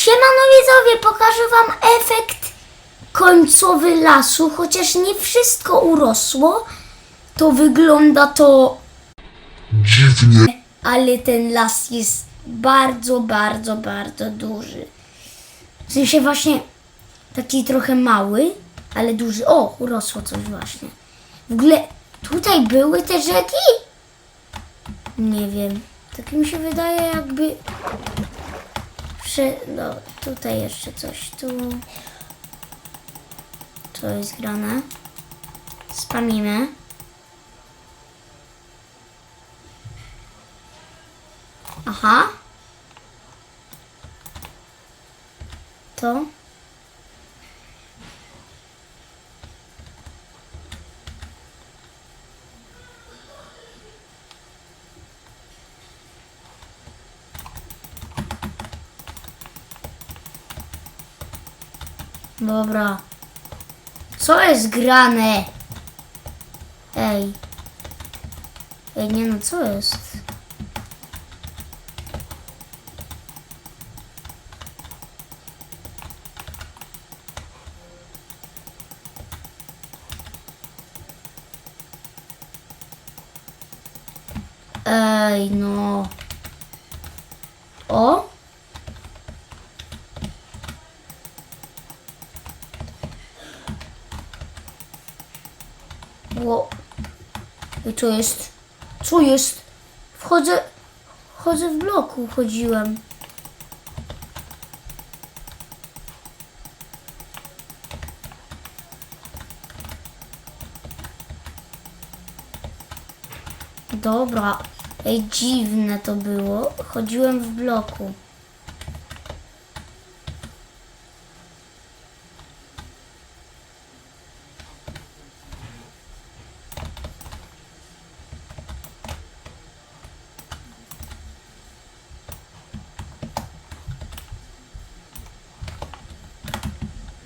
Siemano widzowie, pokażę wam efekt końcowy lasu, chociaż nie wszystko urosło, to wygląda to, Dziwnie. ale ten las jest bardzo, bardzo, bardzo duży. W sensie właśnie taki trochę mały, ale duży. O, urosło coś właśnie. W ogóle tutaj były te rzeki? Nie wiem. Tak mi się wydaje jakby... Prze... No, tutaj jeszcze coś. Tu... Co jest grane? Spamimy. Aha. To. Dobra. Co jest grane? Ej. Ej, nie no, co jest? Ej, no. O? Ło. I co jest? Co jest? Wchodzę. Wchodzę w bloku, chodziłem. Dobra. Ej, dziwne to było. Chodziłem w bloku.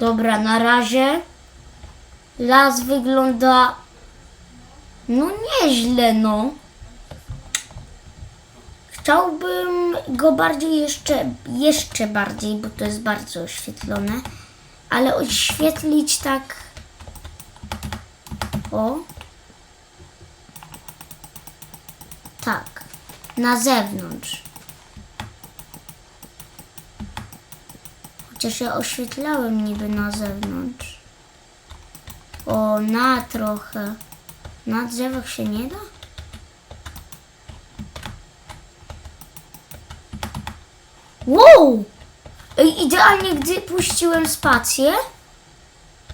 Dobra, na razie las wygląda no nieźle, no. Chciałbym go bardziej jeszcze, jeszcze bardziej, bo to jest bardzo oświetlone, ale oświetlić tak. O. Tak. Na zewnątrz. Chociaż ja oświetlałem niby na zewnątrz. O, na trochę. Na drzewach się nie da? Wow! Idealnie gdy puściłem spację,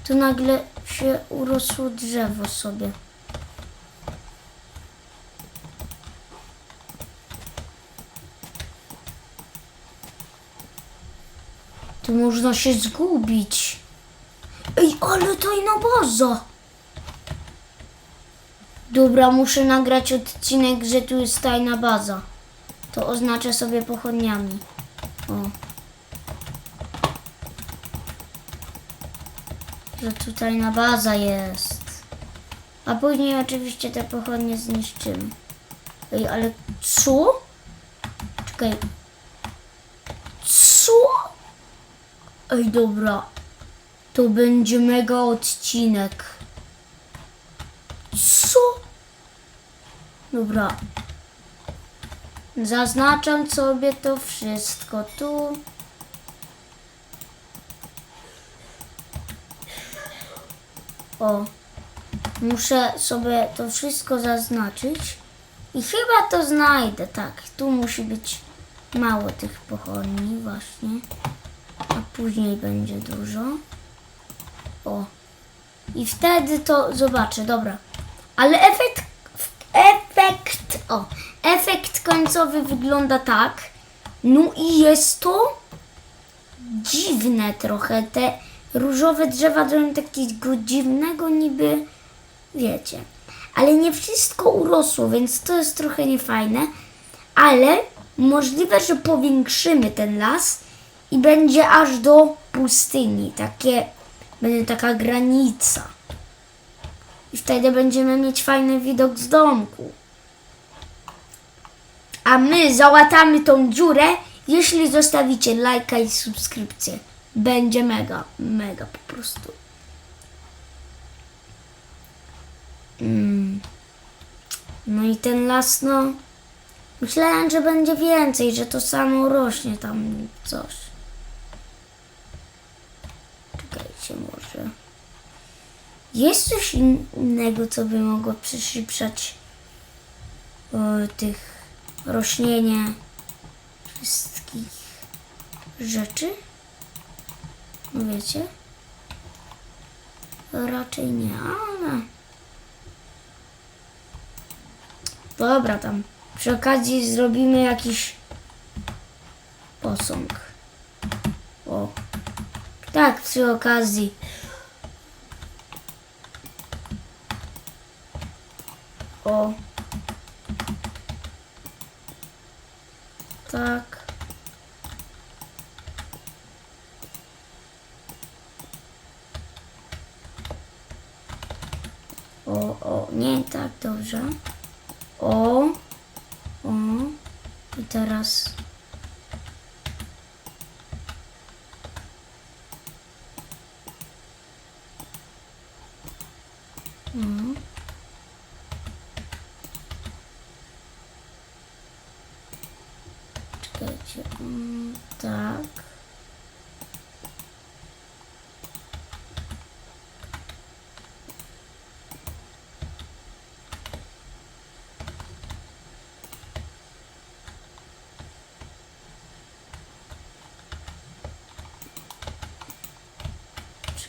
to nagle się urosło drzewo sobie. Tu można się zgubić. Ej, ale to i na baza. Dobra, muszę nagrać odcinek, że tu jest tajna baza. To oznaczę sobie pochodniami. O. Że tu tajna baza jest. A później oczywiście te pochodnie zniszczymy. Ej, ale co? Czekaj. Co? Ej, dobra. To będzie mega odcinek. Co? Dobra. Zaznaczam sobie to wszystko tu. O. Muszę sobie to wszystko zaznaczyć. I chyba to znajdę, tak. Tu musi być mało tych pochodni właśnie. A później będzie dużo. O. I wtedy to zobaczę, dobra. Ale efekt, efekt, o, efekt końcowy wygląda tak. No i jest to dziwne trochę. Te różowe drzewa robią takiego dziwnego niby, wiecie. Ale nie wszystko urosło, więc to jest trochę niefajne. Ale możliwe, że powiększymy ten las i będzie aż do pustyni. Takie, będzie taka granica. I wtedy będziemy mieć fajny widok z domku. A my załatamy tą dziurę Jeśli zostawicie lajka i subskrypcję, będzie mega, mega po prostu. Mm. No i ten las, no. Myślałem, że będzie więcej, że to samo rośnie tam coś. Czekajcie, może. Jest coś innego, co by mogło przyszybszać e, tych rośnienie wszystkich rzeczy? No wiecie? Raczej nie, ale... Dobra, tam przy okazji zrobimy jakiś posąg. O. Tak, przy okazji. O. Tak. O, o, nie tak dobrze. O. O. I teraz. O. Czekajcie. Mm, tak.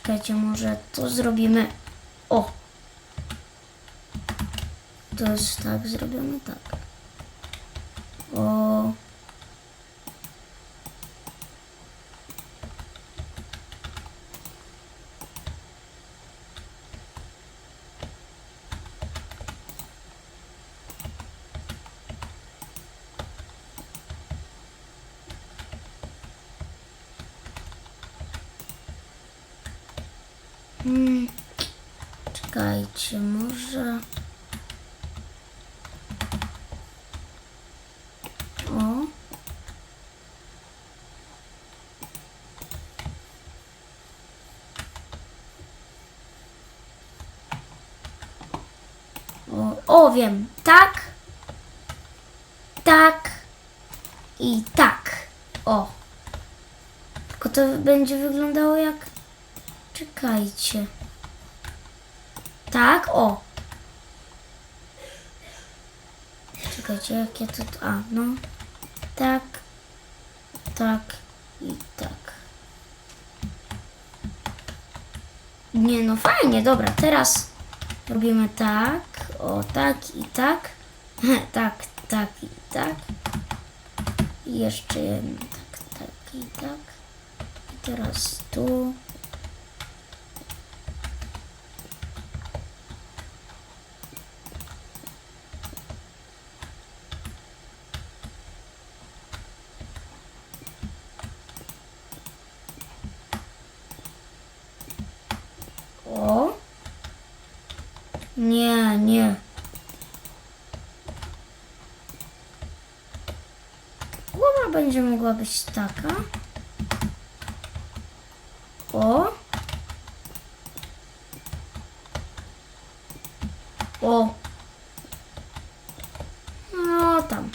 Czekajcie, może to zrobimy. O! To jest tak zrobione, tak. O. Hmm. Czekajcie, może. O. O, o wiem, tak, tak i tak. O. Tylko to będzie wyglądało jak. Czekajcie. Tak, o. Czekajcie, jak ja to... A, no. Tak, tak i tak. Nie, no fajnie, dobra, teraz robimy tak, o, tak i tak. tak, tak i tak. I jeszcze jedno, tak, tak i tak. I teraz tu. O. Nie, nie. Głowa będzie mogła być taka. O. No tam.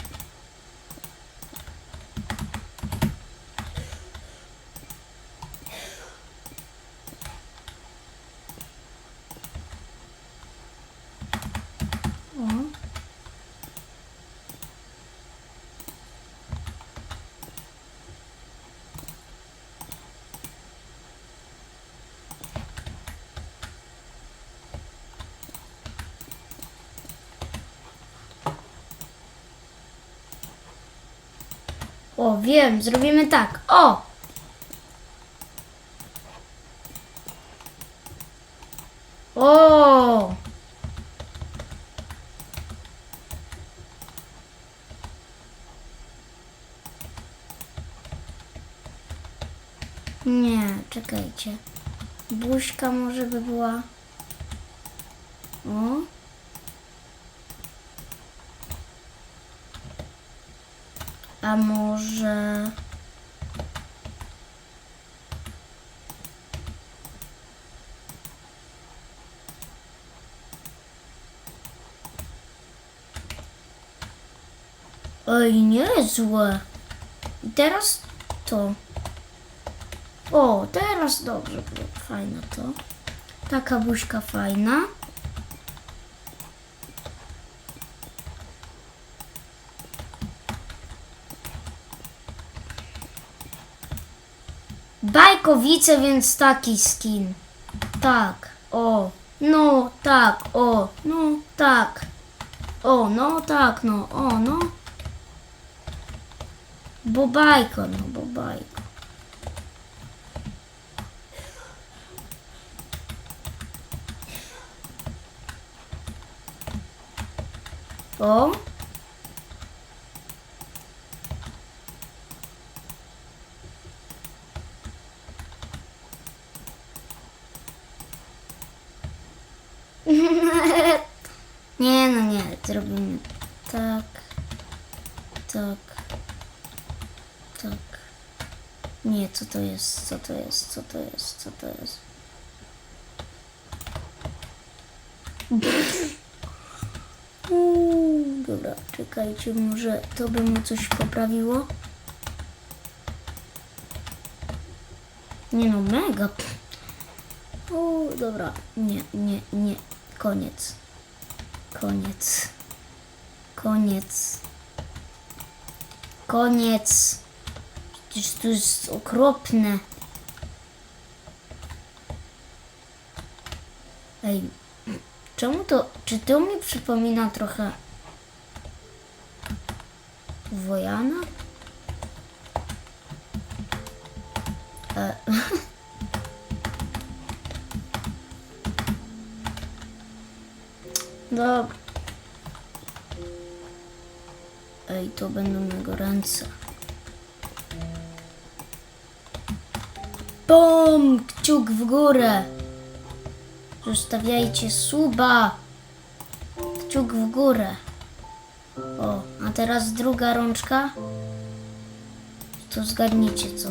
O. O, wiem, zrobimy tak. O! O! Nie, czekajcie. Buźka może by była. O. A może... Oj, niezłe. I teraz to. O, teraz dobrze było. Fajne to. Taka buźka fajna. Bajkowice, więc taki skin. Tak, o. No, tak, o. No, tak. O, no, tak, no, o, no. Bo bajko, no, bo bajko. O. Nie, no nie, zrobimy tak, tak, tak. Nie, co to jest, co to jest, co to jest, co to jest? Uuu, dobra, czekajcie, może to by mu coś poprawiło? Nie no, mega. O, dobra, nie, nie, nie, koniec. Koniec. Koniec. Koniec. Przecież to jest okropne. Ej, czemu to, czy to mi przypomina trochę Wojana? E, Dobra. Ej, to będą jego ręce. Bum! Kciuk w górę. Zostawiajcie suba. Kciuk w górę. O, a teraz druga rączka. To zgadnijcie co.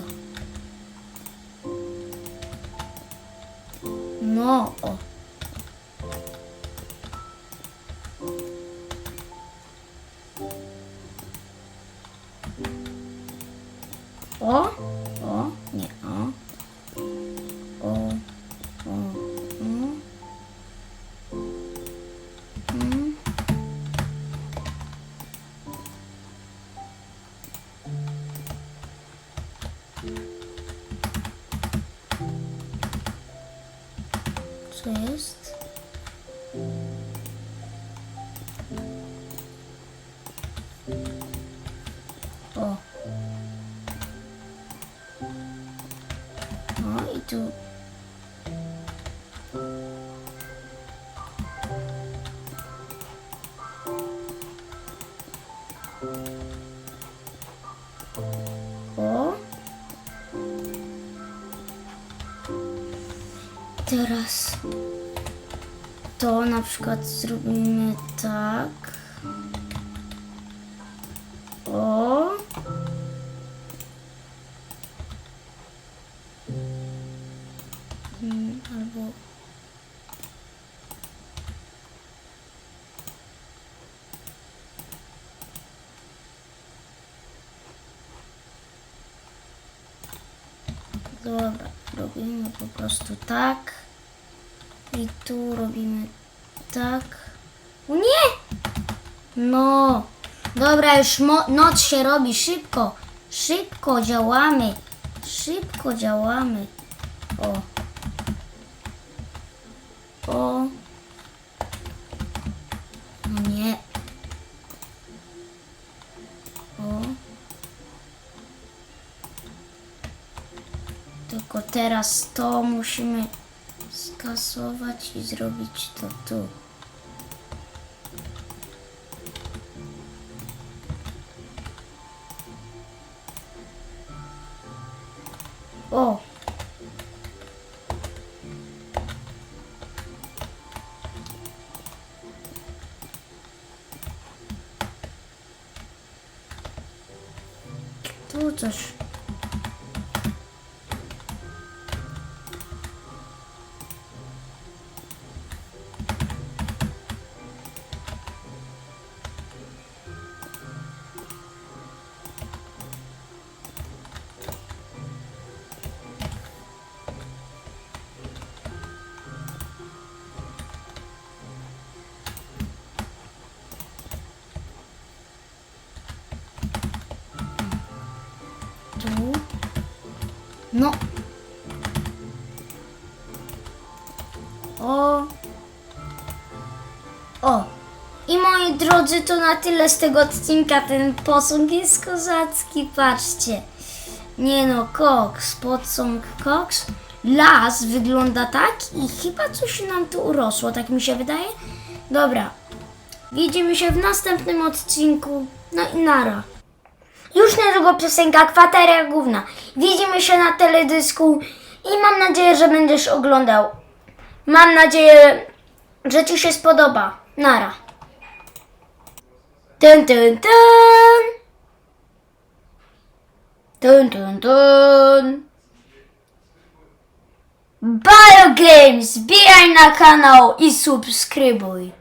No, o. O, Teraz to na przykład zrobimy tak. O. Mm, albo Dobra, robimy po prostu tak. I tu robimy tak. Nie! No. Dobra, już noc się robi szybko. Szybko działamy. Szybko działamy. O. O. No nie. Tylko teraz to musimy skasować i zrobić to tu. O! coś. No. O. O. I moi drodzy, to na tyle z tego odcinka. Ten posąg jest kozacki, patrzcie. Nie no, koks, podsąg koks. Las wygląda tak i chyba coś nam tu urosło, tak mi się wydaje. Dobra. Widzimy się w następnym odcinku. No i nara. Już niedługo piosenka Kwateria Główna. Widzimy się na teledysku i mam nadzieję, że będziesz oglądał. Mam nadzieję, że Ci się spodoba. Nara. Ten, ten, ten. Ten, ten, ten. Biogames, wbijaj na kanał i subskrybuj.